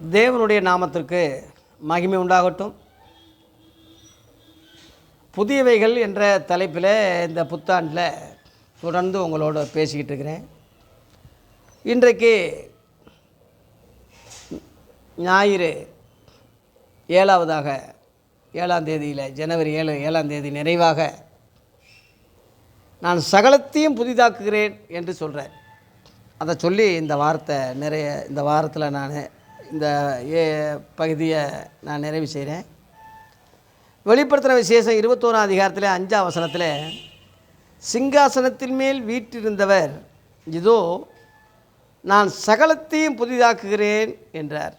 தேவனுடைய நாமத்திற்கு மகிமை உண்டாகட்டும். புதியவைகள் என்ற தலைப்பில் இந்த புத்தாண்டில் தொடர்ந்து உங்களோட பேசிக்கிட்டு இருக்கிறேன். இன்றைக்கு ஞாயிறு ஏழாவதாக ஏழாம் தேதியில் ஜனவரி ஏழு ஏழாம் தேதி நிறைவாக நான் சகலத்தையும் புதிதாக்குகிறேன் என்று சொல்கிறேன் அதை சொல்லி இந்த வாரத்தை நிறைய இந்த வாரத்தில் நான் இந்த ஏ பகுதியை நான் நிறைவு செய்கிறேன். வெளிப்படுத்தின விசேஷம் இருபத்தோராம் அதிகாரத்தில் அஞ்சாம் வசனத்தில் சிங்காசனத்தின் மேல் வீற்றிருந்தவர் இதோ நான் சகலத்தையும் புதிதாக்குகிறேன் என்றார்.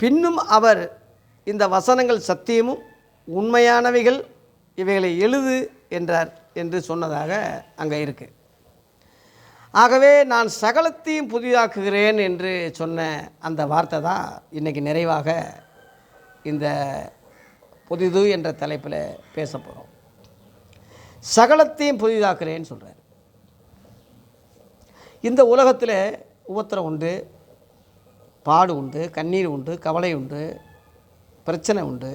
பின்னும் அவர் இந்த வசனங்கள் சத்தியமும் உண்மையானவைகள் இவைகளை எழுது என்றார் என்று சொன்னதாக அங்கே இருக்குது ஆகவே நான் சகலத்தையும் புதிதாக்குகிறேன் என்று சொன்ன அந்த வார்த்தை தான் இன்றைக்கி நிறைவாக இந்த புதிது என்ற தலைப்பில் பேச போகிறோம் சகலத்தையும் புதிதாக்குறேன்னு சொல்கிறார் இந்த உலகத்தில் உபத்திரம் உண்டு பாடு உண்டு கண்ணீர் உண்டு கவலை உண்டு பிரச்சனை உண்டு.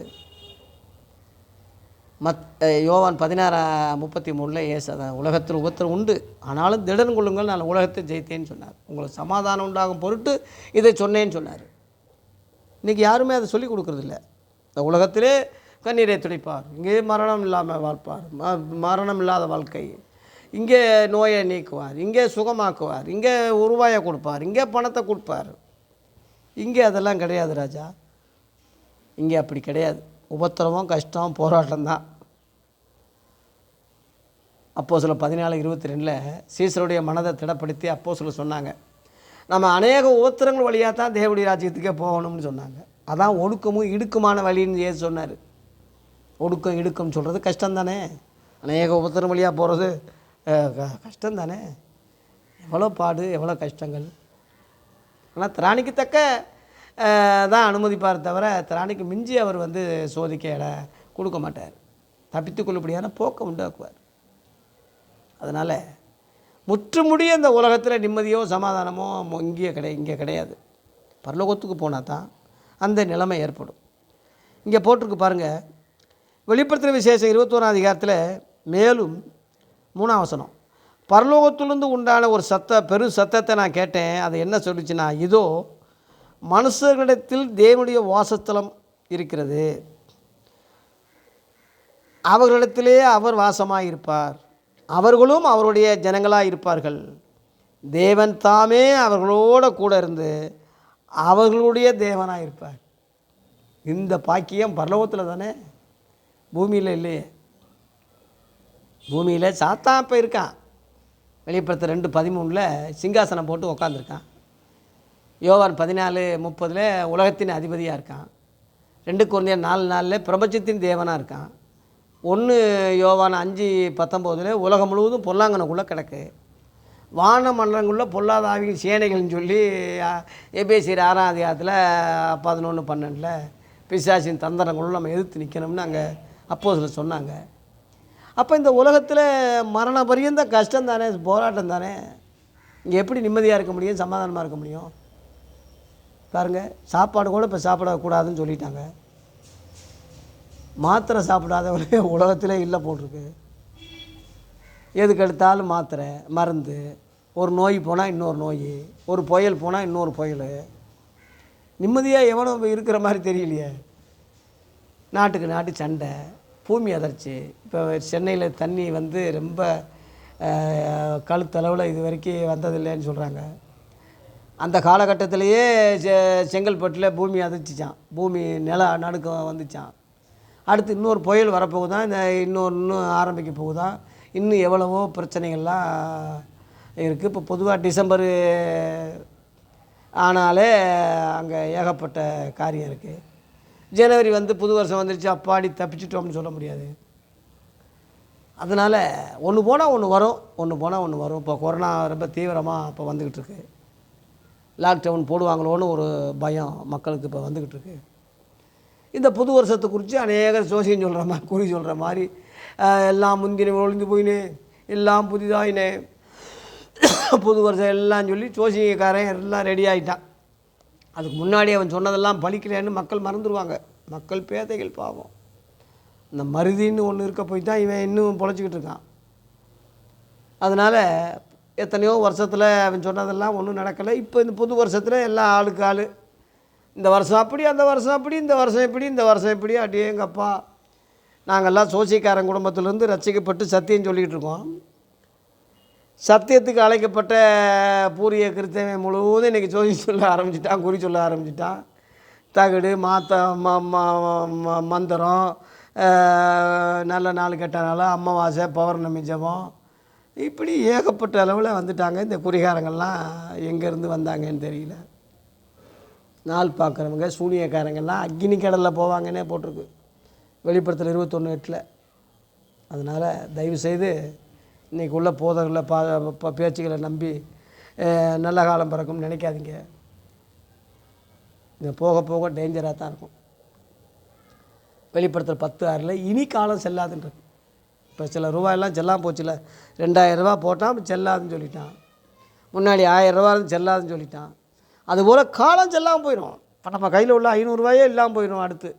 மத் யோவான் பதினாறு முப்பத்தி மூணில் ஏசு அதான் உலகத்தில் உபத்திரம் உண்டு. ஆனாலும் திடன் கொள்ளுங்கள் நான் உலகத்தை ஜெயித்தேன்னு சொன்னார். உங்களுக்கு சமாதானம் உண்டாகும் பொருட்டு இதை சொன்னேன்னு சொன்னார். இன்றைக்கி யாருமே அதை சொல்லிக் கொடுக்குறதில்ல. இந்த உலகத்திலே கண்ணீரை துடைப்பார். இங்கே மரணம் இல்லாமல் வாழ்ப்பார். ம மரணம் இல்லாத வாழ்க்கை. இங்கே நோயை நீக்குவார். இங்கே சுகமாக்குவார். இங்கே உருவாயை கொடுப்பார். இங்கே பணத்தை கொடுப்பார். இங்கே அதெல்லாம் கிடையாது ராஜா. இங்கே அப்படி கிடையாது. உபத்திரமும் கஷ்டம் போராட்டம் தான் அப்போ சில பதினாலு இருபத்தி ரெண்டில் சீசருடைய மனதை திடப்படுத்தி அப்போ சொல்ல சொன்னாங்க நம்ம அநேக ஓத்திரங்கள் வழியாக தான் தேவடைய ராஜ்யத்துக்கே போகணும்னு சொன்னாங்க. அதான் ஒடுக்கமும் இடுக்குமான வழின்னு ஏன் சொன்னார். ஒடுக்கம் இடுக்கம் சொல்கிறது கஷ்டம் தானே அநேக உபத்திரம் வழியாக போகிறது கஷ்டம் தானே எவ்வளோ பாடு எவ்வளோ கஷ்டங்கள். ஆனால் திராணிக்கு தக்க தான் அனுமதிப்பார் தவிர திராணிக்கு மிஞ்சி அவர் வந்து சோதிக்க இட கொடுக்க மாட்டார். தப்பித்துக்கொள்ளப்படியான போக்கை உண்டாக்குவார். அதனால் முற்றுமுடிய இந்த உலகத்தில் நிம்மதியோ சமாதானமோ இங்கே கிடை இங்கே கிடையாது. பரலோகத்துக்கு போனால் தான் அந்த நிலைமை ஏற்படும். இங்கே போட்டிருக்கு பாருங்கள் வெளிப்படுத்தின விசேஷம் இருபத்தோராம் அதிகாரத்தில் மேலும் மூணாம் வசனம். பரலோகத்திலிருந்து உண்டான ஒரு சத்த பெரு சத்தத்தை நான் கேட்டேன். அது என்ன சொல்லுச்சுன்னா இதோ மனுஷர்களிடத்தில் தேவனுடைய வாசஸ்தலம் இருக்கிறது. அவர்களிடத்திலே அவர் வாசமாக இருப்பார் அவர்களும் அவருடைய ஜனங்களாக இருப்பார்கள். தேவன் தாமே அவர்களோட கூட இருந்து அவர்களுடைய தேவனாக இருப்பார். இந்த பாக்கியம் பரலோகத்தில் தானே? பூமியில் இல்லையே. பூமியில் சாத்தா இப்போ இருக்கான். வெளிப்படுத்த ரெண்டு பதிமூணில் சிங்காசனம் போட்டு உக்காந்துருக்கான். யோவான் பதினாலு முப்பதில் உலகத்தின் அதிபதியாக இருக்கான். ரெண்டு குழந்தைய நாலு நாளில் பிரபஞ்சத்தின் தேவனாக இருக்கான். ஒன்று யோவான அஞ்சு பத்தொம்போதில் உலகம் முழுவதும் பொல்லாங்கனக்குள்ளே கிடக்கு. வான மண்டலங்குள்ள பொல்லாத ஆவியின் சேனைகள்னு சொல்லி ஏபிஎஸ்சி ஆறாம் அதிகாரத்தில் பதினொன்று பன்னெண்டில் பிசாசின் தந்திரங்களும் நம்ம எதிர்த்து நிற்கணும்னு அங்கே அப்போ சொன்னாங்க. அப்போ இந்த உலகத்தில் மரண பரியந்த கஷ்டம் தானே போராட்டம் தானே? இங்கே எப்படி நிம்மதியாக இருக்க முடியும் சமாதானமாக இருக்க முடியும்? பாருங்கள் சாப்பாடு கூட இப்போ சாப்பிடக்கூடாதுன்னு சொல்லிட்டாங்க. மாத்திரை சாப்பிடாதவனே உலகத்திலே இல்லை போட்டிருக்கு. எதுக்கு எடுத்தாலும் மாத்திரை மருந்து ஒரு நோய் போனால் இன்னொரு நோய் ஒரு புயல் போனால் இன்னொரு புயல். நிம்மதியாக எவனும் இருக்கிற மாதிரி தெரியலையே. நாட்டுக்கு நாட்டு சண்டை பூமி அதிர்ச்சி. இப்போ சென்னையில் தண்ணி வந்து ரொம்ப கழுத்தளவில் இது வரைக்கும் வந்ததில்லைன்னு சொல்கிறாங்க அந்த காலகட்டத்திலேயே செ- செங்கல்பட்டில் பூமி அதிர்ச்சிச்சான் பூமி நில நடுக்கம் வந்துச்சான் அடுத்து இன்னொரு புயல் வரப்போகுதா? இந்த இன்னொரு இன்னும் ஆரம்பிக்க போகுதா? இன்னும் எவ்வளவோ பிரச்சனைகள்லாம் இருக்குது இப்போ பொதுவாக டிசம்பரு ஆனாலே அங்கே ஏகப்பட்ட காரியம் இருக்குது ஜனவரி வந்து புது வருஷம் வந்துருச்சு அப்பாடி தப்பிச்சிட்டோம்னு சொல்ல முடியாது. அதனால் ஒன்று போனால் ஒன்று வரும் ஒன்று போனால் ஒன்று வரும். இப்போ கொரோனா ரொம்ப தீவிரமாக இப்போ வந்துக்கிட்டு இருக்கு. லாக்டவுன் போடுவாங்களோன்னு ஒரு பயம் மக்களுக்கு இப்போ வந்துக்கிட்டு இருக்கு. இந்த புது வருஷத்தை குறித்து அநேக ஜோசியம் சொல்கிற மாதிரி குறி சொல்கிற மாதிரி எல்லாம் முந்தின ஒழிந்து போயினே எல்லாம் புதிதாயினே. புது வருஷம் எல்லாம் சொல்லி ஜோசியக்காரன் எல்லாம் ரெடி ஆகிட்டான் அதுக்கு முன்னாடி அவன் சொன்னதெல்லாம் பலிக்கலைன்னு மக்கள் மறந்துடுவாங்க மக்கள் பேதைகள் பாவம். இந்த மருதின்னு ஒன்று இருக்க போய் தான் இவன் இன்னும் பொழைச்சிக்கிட்டு இருக்கான். அதனால் எத்தனையோ வருஷத்தில் அவன் சொன்னதெல்லாம் ஒன்றும் நடக்கலை. இப்போ இந்த புது வருஷத்தில் எல்லா ஆளுக்கு ஆள். இந்த வருஷம் அப்படி அந்த வருஷம் அப்படி இந்த வருஷம் இப்படி இந்த வருஷம் இப்படி அப்படியே அப்பா நாங்கள்லாம் சோசியக்காரன் குடும்பத்திலேருந்து ரசிக்கப்பட்டு சத்தியம் சொல்லிகிட்டு இருக்கோம். சத்தியத்துக்கு அழைக்கப்பட்ட பூரிய கிறிஸ்தவன் முழுவதும் இன்றைக்கி ஜோதி சொல்ல ஆரம்பிச்சிட்டான் குறி சொல்ல ஆரம்பிச்சிட்டான். தகடு மாத்த ம ம- ம- மந்திரம் நல்ல நாள் கெட்ட நாள் அமாவாசை பௌர்ணமி ஜபம். இப்படி ஏகப்பட்ட அளவில் வந்துட்டாங்க இந்த குறிகாரங்கள்லாம் எங்கேருந்து வந்தாங்கன்னு தெரியல. நாள் பார்க்குறவங்க சூனியக்காரங்கெல்லாம் அக்னி கடலில் போவாங்கன்னே போட்டிருக்கு. வெளிப்படத்தில் இருபத்தொன்று எட்டில். அதனால் தயவுசெய்து இன்றைக்கி உள்ள போதர்களை பா பேச்சுகளை நம்பி நல்ல காலம் பிறக்கும்னு நினைக்காதீங்க. இது போக போக டேஞ்சராக தான் இருக்கும். வெளிப்படத்தில் பத்து ஆறில் இனி காலம் செல்லாதுன்றது. இப்போ சில ரூபாயெல்லாம் செல்லாம போச்சுல. ரெண்டாயிரம் ரூபா போட்டான் செல்லாதுன்னு சொல்லிட்டான். முன்னாடி ஆயிரம் ரூபா இருந்து செல்லாதுன்னு சொல்லிட்டான். அதுபோல் காலம் செல்லாமல் போயிடும் இப்போ நம்ம கையில் உள்ள ஐநூறுரூவாயே இல்லாமல் போயிடும் அடுத்து.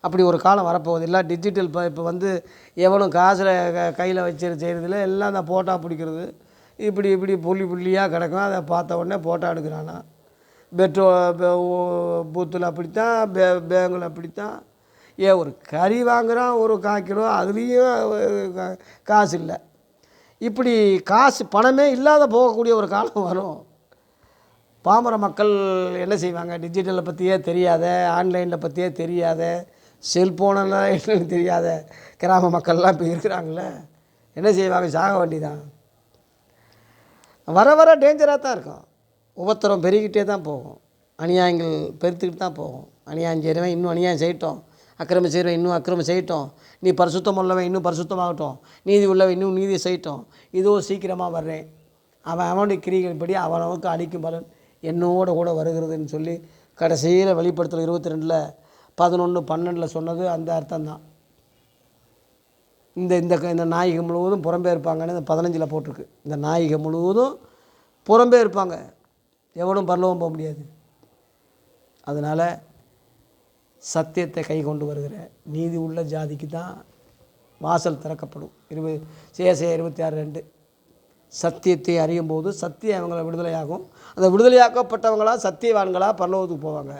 அப்படி ஒரு காலம் வரப்போகுது. எல்லாம் டிஜிட்டல் இப்போ இப்போ வந்து எவனும் காசில் க கையில் வச்சு செய்கிறதுல எல்லாம் அந்த போட்டா பிடிக்கிறது. இப்படி இப்படி புள்ளி புள்ளியாக கிடக்கும். அதை பார்த்த உடனே போட்டோ எடுக்கிறானா. பெட்ரோ பூத்தில் அப்படித்தான் பே பேங்கில் அப்படித்தான். ஏன் ஒரு கறி வாங்குகிறான் ஒரு கால் கிலோ அதுலேயும் கா- காசு இல்லை. இப்படி காசு பணமே இல்லாத போகக்கூடிய ஒரு காலம் வரும். பாமர மக்கள் என்ன செய்வாங்க? டிஜிட்டலை பற்றியே தெரியாத ஆன்லைனில் பற்றியே தெரியாத செல்ஃபோனெல்லாம் என்னென்னு தெரியாத கிராம மக்கள்லாம் இப்போ இருக்கிறாங்களே என்ன செய்வாங்க? சாக வேண்டிதான். வர வர டேஞ்சராக தான் இருக்கும். உபத்திரம் பெருகிட்டே தான் போகும். அநியாயங்கள் பெருத்துக்கிட்டு தான் போகும். அநியாயம் செய்கிறவன் இன்னும் அநியாயம் செய்யட்டும். அக்கிரமம் செய்கிறவன் இன்னும் அக்கிரமம் செய்யட்டும். நீ பரிசுத்தம் உள்ளவன் இன்னும் பரிசுத்தமாகட்டும். நீதி உள்ளவன் இன்னும் நீதி செய்யட்டும். இதோ சீக்கிரமாக வர்றேன். அவன் அவனுடைய கிரிகளின்படி அவனவுக்கு அளிக்கும் பலன். என்னோட கூட வருகிறதுன்னு சொல்லி கடைசியில் வெளிப்படுத்தல் இருபத்தி ரெண்டில் பதினொன்று பன்னெண்டில் சொன்னது அந்த அர்த்தம் தான். இந்த இந்த க- இந்த நாயகம் முழுவதும் புறம்பே இருப்பாங்கன்னு இந்த பதினஞ்சில் போட்டிருக்கு. இந்த நாயகம் முழுவதும் புறம்பே இருப்பாங்க. எவனும் பரலவும் போக முடியாது. அதனால் சத்தியத்தை கை கொண்டு வருகிற நீதி உள்ள ஜாதிக்கு தான் வாசல் திறக்கப்படும். இருபது சேசையா இருபத்தி ஆறு ரெண்டு. சத்தியத்தை அறியும் போது சத்தியம் அவங்கள விடுதலையாகும். அந்த விடுதலையாக்கப்பட்டவங்களாக சத்தியவான்களாக பரலோகத்துக்கு போவாங்க.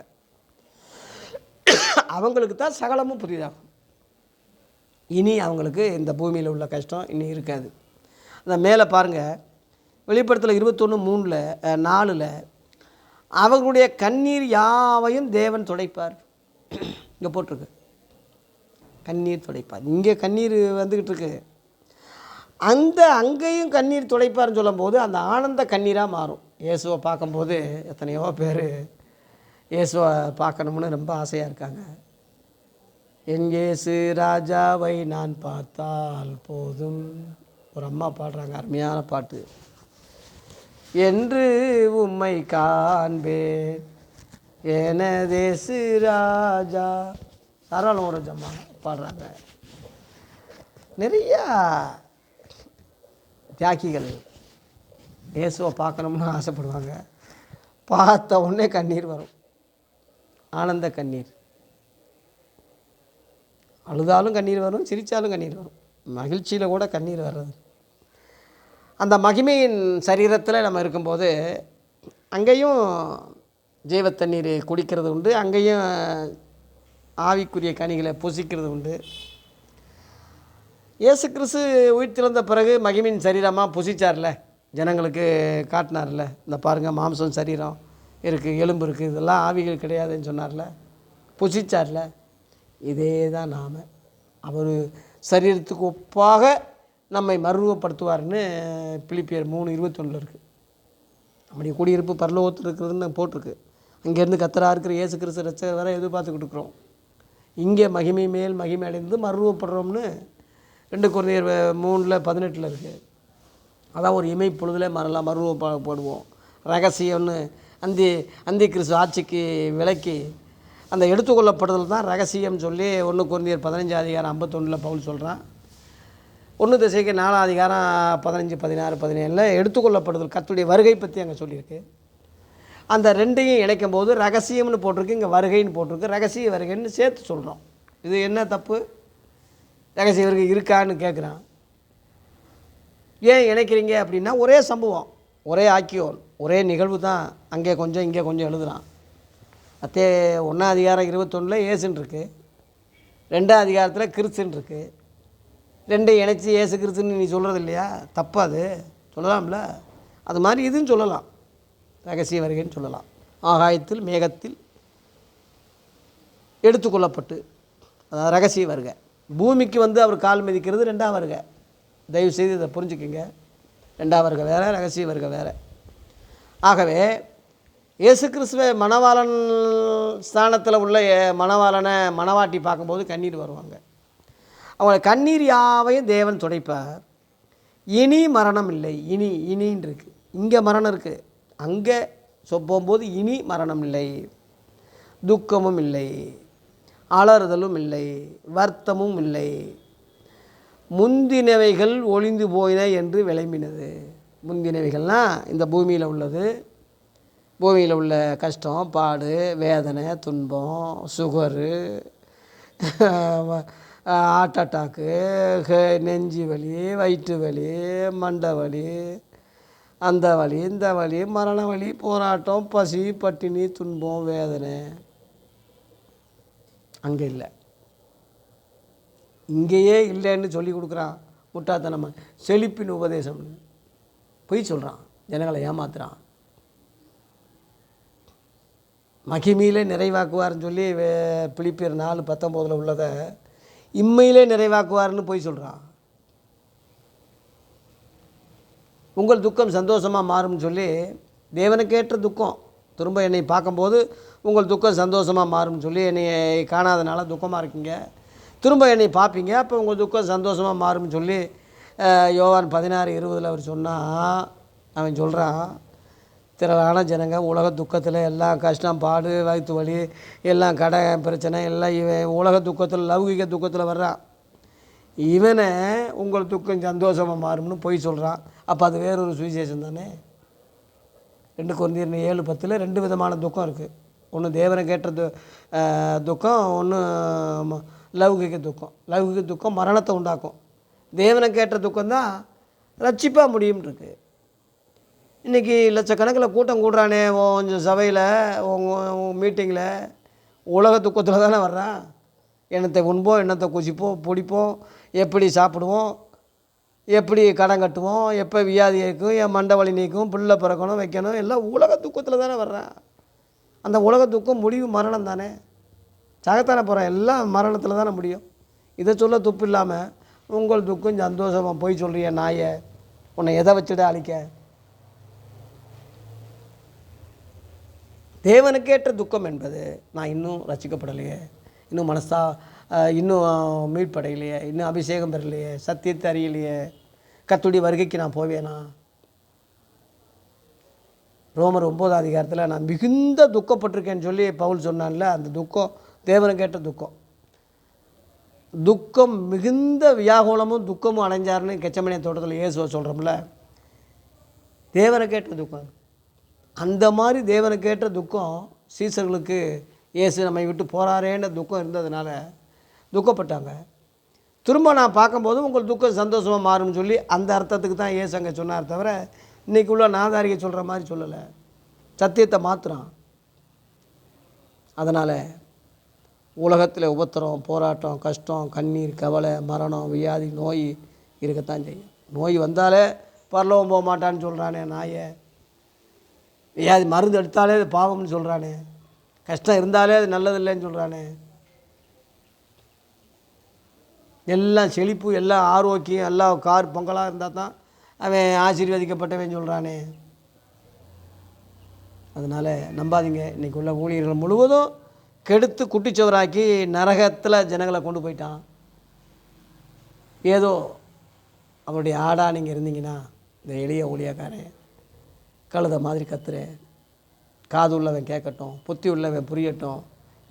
அவங்களுக்கு தான் சகலமும் புரியுதாகும் இனி அவங்களுக்கு இந்த பூமியில் உள்ள கஷ்டம் இனி இருக்காது. அந்த மேலே பாருங்கள் வெளிப்படத்தில் இருபத்தொன்று மூணில் நாலில் அவர்களுடைய கண்ணீர் யாவையும் தேவன் துடைப்பார். இங்கே போட்டிருக்கு. கண்ணீர் துடைப்பார். இங்கே கண்ணீர் வந்துக்கிட்டு இருக்கு. அந்த அங்கேயும் கண்ணீர் துடைப்பார்னு சொல்லும்போது அந்த ஆனந்த கண்ணீராக மாறும். இயேசுவை பார்க்கும்போது எத்தனையோ பேர் இயேசுவை பார்க்கணும்னு ரொம்ப ஆசையாக இருக்காங்க. என் இயேசு ராஜாவை நான் பார்த்தால் போதும். ஒரு அம்மா பாடுறாங்க அருமையான பாட்டு. என்று உம்மை காண்பேன். எனதேசு ராஜா. சரளம் ஜம்மா பாடுறாங்க. நிறையா தியாகிகள். இயேசுவை பார்க்கணும்னு ஆசைப்படுவாங்க. பார்த்த உடனே கண்ணீர் வரும். ஆனந்த கண்ணீர். அழுதாலும் கண்ணீர் வரும் சிரித்தாலும் கண்ணீர் வரும். மகிழ்ச்சியில் கூட கண்ணீர் வர்றது. அந்த மகிமையின் சரீரத்தில் நம்ம இருக்கும்போது அங்கேயும் ஜீவ தண்ணீர் குடிக்கிறது உண்டு. அங்கேயும் ஆவிக்குரிய கனிகளை புசிக்கிறது உண்டு. இயேசு கிறிஸ்து உயிர்த்திழந்த பிறகு மகிமின் சரீரமாக புசிச்சார்ல? ஜனங்களுக்கு காட்டினார்ல? இந்த பாருங்கள் மாம்சம் சரீரம் இருக்குது எலும்பு இருக்குது இதெல்லாம் ஆவிகள் கிடையாதுன்னு சொன்னார்ல? புசிச்சார்ல? இதே தான் நாம். அவர் சரீரத்துக்கு ஒப்பாக நம்மை மருவப்படுத்துவார்னு பிலிப்பியர் மூணு இருபத்தொன்னில் இருக்குது நம்முடைய குடியிருப்பு பரலோகத்தில் இருக்கிறதுன்னு போட்டிருக்கு. அங்கேருந்து கத்தரா இருக்கிற இயேசு கிறிஸ்து ரச்சகர் வரை எதிர்பார்த்துக்கிட்டு இருக்கிறோம். இங்கே மகிமை மேல் மகிமை அடைந்து மருவப்படுறோம்னு ரெண்டு குழந்தையர் மூணில் பதினெட்டில் இருக்குது அதான் ஒரு இமை பொழுதில் மறலாம் போடுவோம். ரகசியம்னு அந்தி அந்தி கிறிஸ்து ஆட்சிக்கு விலக்கி அந்த எடுத்துக்கொள்ளப்படுதல் தான் ரகசியம் சொல்லி ஒன்று குழந்தையர் பதினஞ்சு அதிகாரம் ஐம்பத்தொன்னில் பவுல் சொல்கிறான் ஒன்று திசைக்கு நாலாம் அதிகாரம் பதினஞ்சு பதினாறு பதினேழில் எடுத்துக்கொள்ளப்படுதல் கத்துடைய வருகை பற்றி அங்கே சொல்லியிருக்கு. அந்த ரெண்டையும் இணைக்கும் போது ரகசியம்னு போட்டிருக்கு இங்கே வருகைன்னு போட்டிருக்கு. ரகசிய வருகைன்னு சேர்த்து சொல்கிறோம் இது என்ன தப்பு? ரகசிய வருகை இருக்கான்னு கேட்குறான் ஏன் இணைக்கிறீங்க அப்படின்னா ஒரே சம்பவம் ஒரே ஆக்கியோல் ஒரே நிகழ்வு தான் அங்கே கொஞ்சம் இங்கே கொஞ்சம் எழுதுகிறான் அத்தே ஒன்றாம் அதிகாரம் இருபத்தொன்னில் ஏசுன்னு இருக்கு ரெண்டாம் அதிகாரத்தில் கிறிஸ்துன்னு இருக்கு. ரெண்டையும் இணைச்சி ஏசு கிறிஸ்துன்னு நீ சொல்கிறது இல்லையா? தப்பா அது சொல்லலாம்ல? அது மாதிரி இதுன்னு சொல்லலாம். ரகசிய வருகைன்னு சொல்லலாம். ஆகாயத்தில் மேகத்தில் எடுத்துக்கொள்ளப்பட்டு அதாவது ரகசிய வருகை. பூமிக்கு வந்து அவர் கால் மிதிக்கிறது ரெண்டாம் வருகை. தயவு செய்து இதை புரிஞ்சுக்கிங்க. ரெண்டாம் வருகை வேறு ரகசிய வருகை வேறு. ஆகவே இயேசு கிறிஸ்துவ மணவாளன் ஸ்தானத்தில் உள்ள எ- மணவாளனை மணவாட்டி பார்க்கும்போது கண்ணீர் வருவாங்க. அவங்கள கண்ணீர் யாவையும் தேவன் துடைப்பார். இனி மரணம் இல்லை. இனி இனின்னு இருக்குது இங்கே மரணம் இருக்குது அங்கே சொ போகும்போது இனி மரணம் இல்லை. துக்கமும் இல்லை. அலறுதலும் இல்லை வருத்தமும் இல்லை. முந்தினவைகள் ஒளிந்து போயின என்று விளம்பினது. முந்தினவைகள்னால் இந்த பூமியில் உள்ளது. பூமியில் உள்ள கஷ்டம் பாடு வேதனை துன்பம் சுகரு ஹார்ட் அட்டாக்கு நெஞ்சு வலி வயிற்று வலி மண்டை வலி அந்த வலி இந்த வலி மரண வலி போராட்டம் பசி பட்டினி துன்பம் வேதனை. அங்கே இல்லை. இங்கேயே இல்லைன்னு சொல்லி கொடுக்குறான் முட்டாத்தனமாக செழிப்பின் உபதேசம்னு. பொய் சொல்கிறான் ஜனங்களை ஏமாத்துறான். மகிமையிலே நிறைவாக்குவார்னு சொல்லி வே- பிலிப்பியர் நாலு பத்தொம்போதில் உள்ளதை இம்மையிலே நிறைவாக்குவார்னு போய் சொல்கிறான் உங்கள் துக்கம் சந்தோஷமாக மாறும்னு சொல்லி தேவனுக்கேற்ற துக்கம். திரும்ப என்னை பார்க்கும்போது உங்கள் துக்கம் சந்தோஷமாக மாறும்னு சொல்லி என்னை காணாதனால துக்கமாக இருக்கீங்க. திரும்ப என்னை பார்ப்பீங்க. அப்போ உங்கள் துக்கம் சந்தோஷமாக மாறும்னு சொல்லி யோவான் பதினாறு இருபதில் அவர் சொன்னால் அவன் சொல்கிறான் திரளான ஜனங்க உலக துக்கத்தில் எல்லாம் கஷ்டம் பாடு வயிற்று வலி எல்லாம் கடை பிரச்சனை எல்லாம் இவன் உலக துக்கத்தில் லௌகிக துக்கத்தில் வர்றான். இவனை உங்கள் துக்கம் சந்தோஷமாக மாறும்னு பொய் சொல்கிறான் அப்போ அது வேறொரு சுவிசேஷம் தானே? ரெண்டு குழந்தையர் ஏழு பத்தில் ரெண்டு விதமான துக்கம் இருக்குது ஒன்று தேவனை கேட்ட து துக்கம் ஒன்று லௌகிக துக்கம். லௌகிக துக்கம் மரணத்தை உண்டாக்கும். தேவனை கேட்ட துக்கம் தான் ரட்சிப்பாக முடியும்ட்ருக்கு இன்றைக்கி லட்சக்கணக்கில் கூட்டம் கூடுறானே கொஞ்சம் சபையில் உங்கள் மீட்டிங்கில் உலக துக்கத்தில் தானே வர்றான். எண்ணத்தை உண்போம் எண்ணத்தை குசிப்போம் பிடிப்போம் எப்படி சாப்பிடுவோம் எப்படி கடன் கட்டுவோம் எப்போ வியாதி இருக்கும் என் மண்டை வலி நீக்கும் பிள்ளை பிறக்கணும் வைக்கணும் எல்லாம் உலக துக்கத்தில் தானே வர்றான். அந்த உலக துக்கம் முடிவு மரணம் தானே. சாகத்தானே போகிறேன் எல்லாம் மரணத்தில் தானே முடியும். இதை சொல்ல துப்பு இல்லாமல் உங்கள் துக்கம் சந்தோஷமாக போய் சொல்கிறிய நாயை. உன்னை எதை வச்சுட அழிக்க? தேவனுக்கேற்ற துக்கம் என்பது நான் இன்னும் ரசிக்கப்படலையே. இன்னும் மனசா இன்னும் மீட்படையிலையே இன்னும் அபிஷேகம் பெறலையே சத்தியத்தை அறியலையே. கத்துடைய வருகைக்கு நான் போவேனா? ரோமர் ஒம்போதாம் அதிகாரத்தில் நான் மிகுந்த துக்கப்பட்டிருக்கேன்னு சொல்லி பவுல் சொன்னான்ல அந்த துக்கம் தேவனுக்கேற்ற துக்கம். துக்கம் மிகுந்த வியாகுலமும் துக்கமும் அடைஞ்சார்னு கெச்சமணிய தோட்டத்தில் இயேசுவை சொல்கிறோம்ல தேவனுக்கேற்ற துக்கம். அந்த மாதிரி தேவனுக்கேற்ற துக்கம் சீசர்களுக்கு இயேசு நம்மை விட்டு போகிறாரேன்ற துக்கம் இருந்ததுனால துக்கப்பட்டாங்க. திரும்ப நான் பார்க்கும்போது உங்கள் துக்கம் சந்தோஷமாக மாறும்னு சொல்லி அந்த அர்த்தத்துக்கு தான் ஏசு அங்கே சொன்னார் தவிர இன்றைக்கி உள்ள நாதாரிகை சொல்கிற மாதிரி சொல்லலை. சத்தியத்தை மாத்திரம் அதனால் உலகத்தில் உபத்திரம் போராட்டம் கஷ்டம் கண்ணீர் கவலை மரணம் வியாதி நோய் இருக்கத்தான் செய்யும். நோய் வந்தாலே பரலோகம் போக மாட்டான்னு சொல்கிறானே நாயை. வியாதி மருந்து எடுத்தாலே அது பாவம்னு சொல்கிறானே கஷ்டம் இருந்தாலே அது நல்லது இல்லைன்னு சொல்கிறானே எல்லாம் செழிப்பு எல்லாம் ஆரோக்கியம் எல்லாம் கார் பொங்கலாக இருந்தால் தான் அவன் ஆசீர்வதிக்கப்பட்டவன் சொல்கிறானே அதனால் நம்பாதீங்க. இன்றைக்கி உள்ள ஊழியர்கள் முழுவதும் கெடுத்து குட்டிச்சவராக்கி நரகத்தில் ஜனங்களை கொண்டு போயிட்டான். ஏதோ அவருடைய ஆடா நீங்கள் இருந்தீங்கன்னா இந்த எளிய ஊழியக்காரன் கழுத மாதிரி கத்துறேன். காது உள்ளவன் கேட்கட்டும் புத்தி உள்ளவன் புரியட்டும்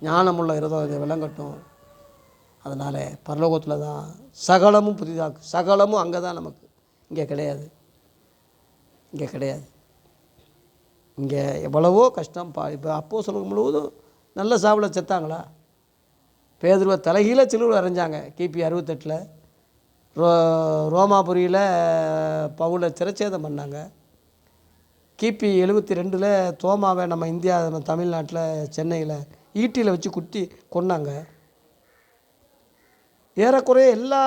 ஞானமுள்ள இருதம் விளங்கட்டும். அதனால் பரலோகத்தில் தான் சகலமும் புதிதாக சகலமும் அங்கே தான் நமக்கு. இங்கே கிடையாது. இங்கே கிடையாது. இங்கே எவ்வளவோ கஷ்டம். பா இப்போ அப்போ சொல்லும் முழுவதும் நல்ல சாவில் செத்தாங்களா? பேதுருவ தலைகீழ சிலுவில் அரைஞ்சாங்க. கிபி அறுபத்தெட்டில். ரோ ரோமாபுரியில் பவுல சிரச்சேதம் பண்ணாங்க. கிபி எழுபத்தி ரெண்டில் தோமாவை நம்ம இந்தியா நம்ம தமிழ்நாட்டில் சென்னையில் ஈட்டியில் வச்சு குத்தி கொன்னாங்க. ஏறக்குறைய எல்லா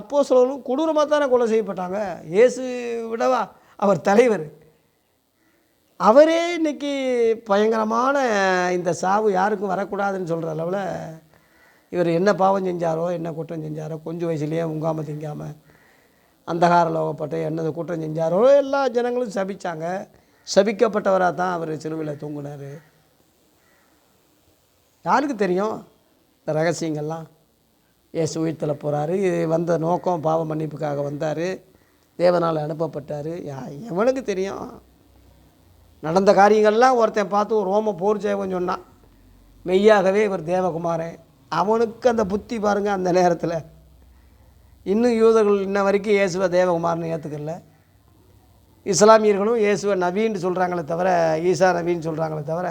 அப்போஸ்தலர்களும் கொடூரமாக தானே கொலை செய்யப்பட்டாங்க. இயேசு விடவா? அவர் தலைவர். அவரே இன்னைக்கு பயங்கரமான இந்த சாவு யாருக்கும் வரக்கூடாதுன்னு சொல்கிற அளவில் இவர் என்ன பாவம் செஞ்சாரோ என்ன குற்றம் செஞ்சாரோ கொஞ்சம் வயசுலேயே உங்காமல் திங்காமல் அந்தகார லோகப்பட்ட என்னது குற்றம் செஞ்சாரோ எல்லா ஜனங்களும் சபித்தாங்க சபிக்கப்பட்டவராக தான் அவர் சிலுவையில் தூங்கினார். யாருக்கு தெரியும்? இந்த ரகசியங்கள்லாம். இயேசு உயிர்த்தல போகிறாரு வந்த நோக்கம் பாவ மன்னிப்புக்காக வந்தார். தேவனால் அனுப்பப்பட்டார். யா எவனுக்கு தெரியும்? நடந்த காரியங்கள்லாம் ஒருத்தன் பார்த்து ரோம போர் ஜெயவன் சொன்னான் மெய்யாகவே இவர் தேவகுமாரன். அவனுக்கு அந்த புத்தி பாருங்கள் அந்த நேரத்தில். இன்னும் யூதர்கள் இன்ன வரைக்கும் இயேசுவை தேவகுமார்னு ஏற்றுக்கல இஸ்லாமியர்களும் இயேசுவை நவீன்னு சொல்கிறாங்களே தவிர ஈசா நவீன்னு சொல்கிறாங்களே தவிர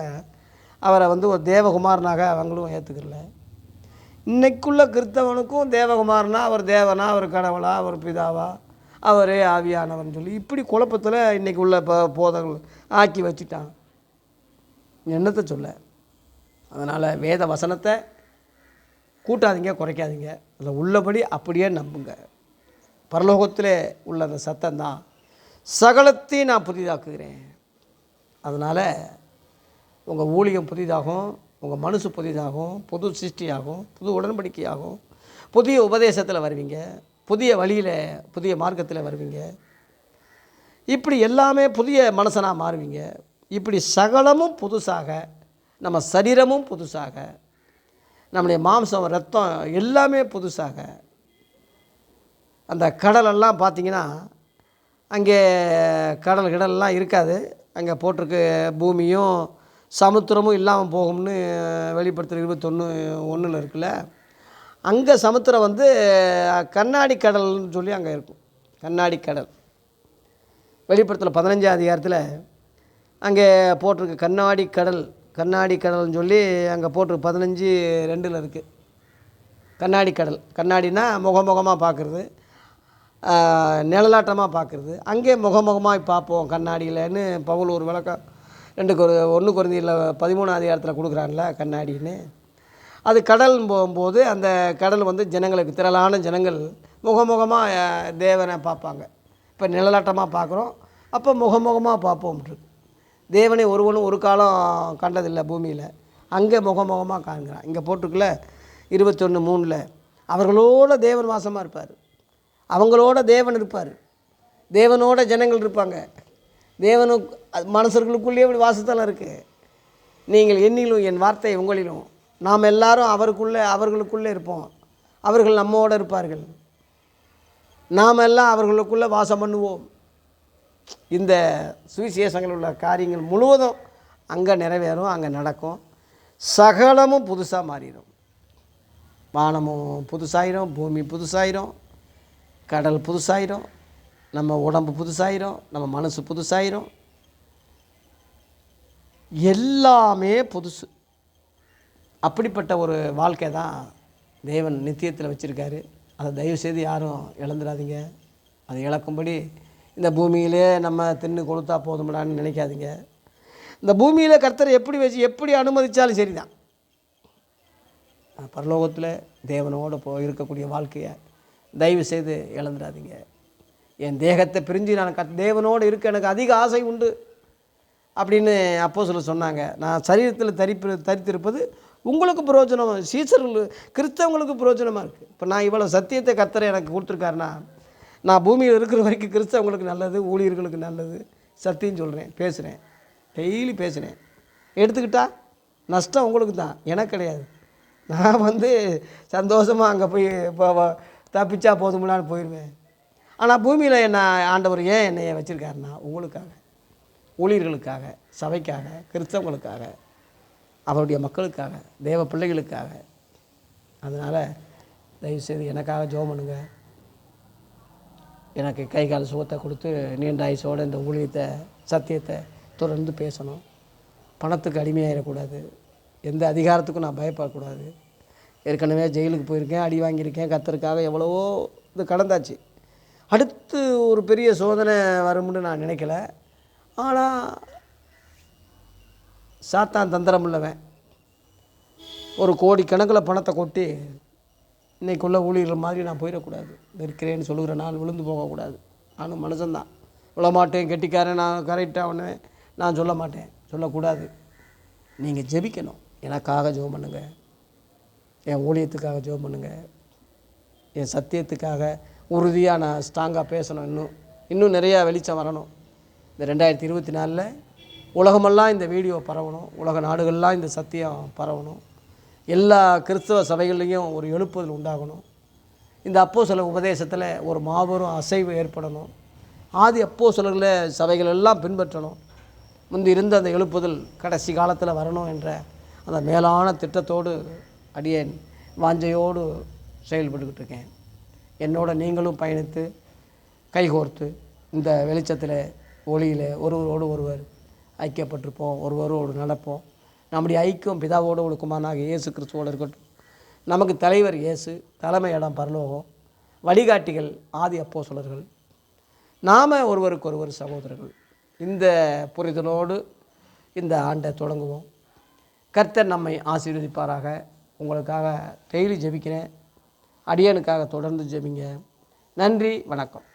அவரை வந்து ஒரு தேவகுமாரனாக அவங்களும் ஏற்றுக்கல இன்னைக்குள்ள கிறிஸ்தவனுக்கும் தேவகுமாரனா அவர் தேவனா அவர் கடவுளா அவர் பிதாவா அவரே ஆவியானவர்னு சொல்லி இப்படி குழப்பத்தில் இன்னைக்கு உள்ள இப்போ போதங்கள் ஆக்கி வச்சுட்டான் என்னத்தை சொல்ல? அதனால் வேத வசனத்தை கூட்டாதீங்க குறைக்காதீங்க. அதில் உள்ளபடி அப்படியே நம்புங்க. பரலோகத்தில் உள்ள அந்த சத்தம் தான். சகலத்தையும் நான் புதிதாக்குகிறேன். அதனால் உங்கள் ஊழியம் புதிதாகும். உங்கள் மனசு புதிதாகும் புது சிருஷ்டியாகும் புது உடன்படிக்கையாகும் புதிய உபதேசத்தில் வருவீங்க புதிய வழியில் புதிய மார்க்கத்தில் வருவீங்க. இப்படி எல்லாமே புதிய மனுஷனாக மாறுவீங்க. இப்படி சகலமும் புதுசாக நம்ம சரீரமும் புதுசாக நம்முடைய மாம்சம் ரத்தம் எல்லாமே புதுசாக. அந்த கடலெல்லாம் பார்த்தீங்கன்னா அங்கே கடல் கிடல்லாம் இருக்காது. அங்கே போட்டிருக்கு பூமியும் சமுத்திரமும் இல்லாமல் போகும்னு வெளிப்படுத்துகிற இருபத்தொன்று ஒன்றில் இருக்குல்ல? அங்கே சமுத்திரம் வந்து கண்ணாடி கடல்னு சொல்லி அங்கே இருக்கும். கண்ணாடி கடல். வெளிப்படத்தில் பதினஞ்சாம் அதிகாரத்தில் அங்கே போட்டிருக்கு கண்ணாடி கடல். கண்ணாடி கடல்னு சொல்லி அங்கே போட்டிருக்கு பதினஞ்சு ரெண்டில் இருக்குது கண்ணாடி கடல். கண்ணாடினா முகமுகமாக பார்க்குறது நிழலாட்டமாக பார்க்குறது அங்கே முகமுகமாக பார்ப்போம் கண்ணாடியிலன்னு பவுல் ஒரு விளக்கம் ரெண்டு ஒரு ஒன்று குறைந்தியில் பதிமூணாம் அதிகாரத்தில் கொடுக்குறான்ல கண்ணாடின்னு. அது கடல் போகும்போது அந்த கடல் வந்து ஜனங்களுக்கு திரளான ஜனங்கள் முகமுகமாக தேவனை பார்ப்பாங்க. இப்போ நிழலாட்டமாக பார்க்குறோம். அப்போ முகமுகமாக பார்ப்போம்ட்டு. தேவனை ஒருவனும் ஒரு காலம் கண்டதில்லை பூமியில். அங்கே முகமுகமாக காண்கிறான். இங்கே போட்டிருக்குல இருபத்தொன்று மூணில். அவர்களோட தேவன் வாசமாக இருப்பார். அவங்களோட தேவன் இருப்பார். தேவனோட ஜனங்கள் இருப்பாங்க. தேவனு மனுஷர்களுக்குள்ளேயே இப்படி வாசத்தெல்லாம் இருக்குது நீங்கள் என்னிலும் என் வார்த்தை உங்களிலும் நாம் எல்லாரும் அவருக்குள்ளே அவர்களுக்குள்ளே இருப்போம். அவர்கள் நம்மோடு இருப்பார்கள். நாம் எல்லாம் அவர்களுக்குள்ளே வாசம் பண்ணுவோம். இந்த சுவிசேஷங்கள் உள்ள காரியங்கள் முழுவதும் அங்கே நிறைவேறும் அங்கே நடக்கும். சகலமும் புதுசாக மாறிடும். வானமும் புதுசாயிரும் பூமி புதுசாயிரும் கடல் புதுசாயிரும். நம்ம உடம்பு புதுசாயிரும் நம்ம மனசு புதுசாயிரும். எல்லாமே புதுசு. அப்படிப்பட்ட ஒரு வாழ்க்கை தான் தேவன் நித்தியத்தில் வச்சுருக்காரு. அதை தயவுசெய்து யாரும் இழந்துடாதீங்க. அதை இழக்கும்படி இந்த பூமியிலே நம்ம தின்னு கொளுத்தா போதும்டான்னு நினைக்காதீங்க. இந்த பூமியில் கர்த்தர் எப்படி வச்சு எப்படி அனுமதித்தாலும் சரி தான் பரலோகத்தில் தேவனோடு போ இருக்கக்கூடிய வாழ்க்கையை தயவு செய்து இழந்துடாதீங்க. என் தேகத்தை பிரிஞ்சு நான் கத் தேவனோடு இருக்க எனக்கு அதிக ஆசை உண்டு அப்படின்னு அப்போ சொல்ல சொன்னாங்க. நான் சரீரத்தில் தரிப்பு தரித்திருப்பது உங்களுக்கு பிரயோஜனம் சீசர்கள் கிறிஸ்தவங்களுக்கு பிரயோஜனமாக இருக்குது இப்போ நான் இவ்வளோ சத்தியத்தை கத்தரை எனக்கு கொடுத்துருக்காருன்னா நான் பூமியில் இருக்கிற வரைக்கும் கிறிஸ்தவங்களுக்கு நல்லது ஊழியர்களுக்கு நல்லது சத்தியம் சொல்கிறேன் பேசுகிறேன் டெய்லி பேசுகிறேன் எடுத்துக்கிட்டா நஷ்டம் உங்களுக்கு தான் எனக்கு கிடையாது. நான் வந்து சந்தோஷமாக அங்கே போய் இப்போ தப்பிச்சா போதுமில்லான்னு போயிடுவேன் ஆனால் பூமியில் என்ன ஆண்டவர் ஏன் என்னைய வச்சுருக்காருன்னா உங்களுக்காக ஊழியர்களுக்காக சபைக்காக கிறிஸ்தவங்களுக்காக அவருடைய மக்களுக்காக தேவ பிள்ளைகளுக்காக. அதனால் தயவுசெய்து எனக்காக ஜெபம் பண்ணுங்க. எனக்கு கை கால் சுகத்தை கொடுத்து நீண்ட ஆயுசோடு இந்த ஊழியத்தை சத்தியத்தை தொடர்ந்து பேசணும். பணத்துக்கு அடிமையாகிடக்கூடாது எந்த அதிகாரத்துக்கும் நான் பயப்படக்கூடாது. ஏற்கனவே ஜெயிலுக்கு போயிருக்கேன் அடி வாங்கியிருக்கேன் கத்தருக்காக எவ்வளவோ இது கடந்தாச்சு. அடுத்து ஒரு பெரிய சோதனை வரும்னு நான் நினைக்கல. ஆனால் சாத்தான் தந்திரம் உள்ளவன். ஒரு கோடி கணக்கில் பணத்தை கொட்டி இன்றைக்குள்ளே ஊழியர்கள் மாதிரி நான் போயிடக்கூடாது. இருக்கிறேன்னு சொல்லுகிற நாள் விழுந்து போகக்கூடாது. நானும் மனுஷன்தான். விழ மாட்டேன் கெட்டிக்காரன் நான் கரெக்டாக ஒன்று நான் சொல்ல மாட்டேன். சொல்லக்கூடாது. நீங்கள் ஜெபிக்கணும். எனக்காக ஜெபம் பண்ணுங்கள் என் ஊழியத்துக்காக ஜெபம் பண்ணுங்கள் என் சத்தியத்துக்காக உறுதியாக நான் ஸ்ட்ராங்காக பேசணும் இன்னும். இன்னும் நிறையா வெளிச்சம் வரணும். இந்த ரெண்டாயிரத்தி இருபத்தி நாலில் உலகமெல்லாம் இந்த வீடியோ பரவணும். உலக நாடுகள்லாம் இந்த சத்தியம் பரவணும். எல்லா கிறிஸ்தவ சபைகள்லேயும் ஒரு எழுப்புதல் உண்டாகணும். இந்த அப்போ சில உபதேசத்தில் ஒரு மாபெரும் அசைவு ஏற்படணும். ஆதி அப்போ சிலரில் சபைகள் எல்லாம் பின்பற்றணும். முந்தி இருந்த அந்த எழுப்புதல் கடைசி காலத்தில் வரணும் என்ற அந்த மேலான திட்டத்தோடு அடியேன் வாஞ்சையோடு செயல்பட்டுக்கிட்டு இருக்கேன். என்னோட நீங்களும் பயணித்து கைகோர்த்து இந்த வெளிச்சத்தில் ஒளியில் ஒருவரோடு ஒருவர் ஐக்கியப்பட்டிருப்போம் ஒருவரோடு நடப்போம். நம்முடைய ஐக்கியம் பிதாவோடு ஒரு இயேசு கிறிஸ்துவோடு இருக்கட்டும். நமக்கு தலைவர் இயேசு தலைமை இடம் பரலோகம் வழிகாட்டிகள் ஆதி அப்போ அப்போஸ்தலர்கள். நாம் ஒருவருக்கு ஒருவர் சகோதரர்கள். இந்த புரிதலோடு இந்த ஆண்டை தொடங்குவோம். கர்த்தர் நம்மை ஆசீர்வதிப்பாராக. உங்களுக்காக டெய்லி ஜெபிக்கிறேன். அடியனுக்காக தொடர்ந்து ஜெபிங்க. நன்றி வணக்கம்.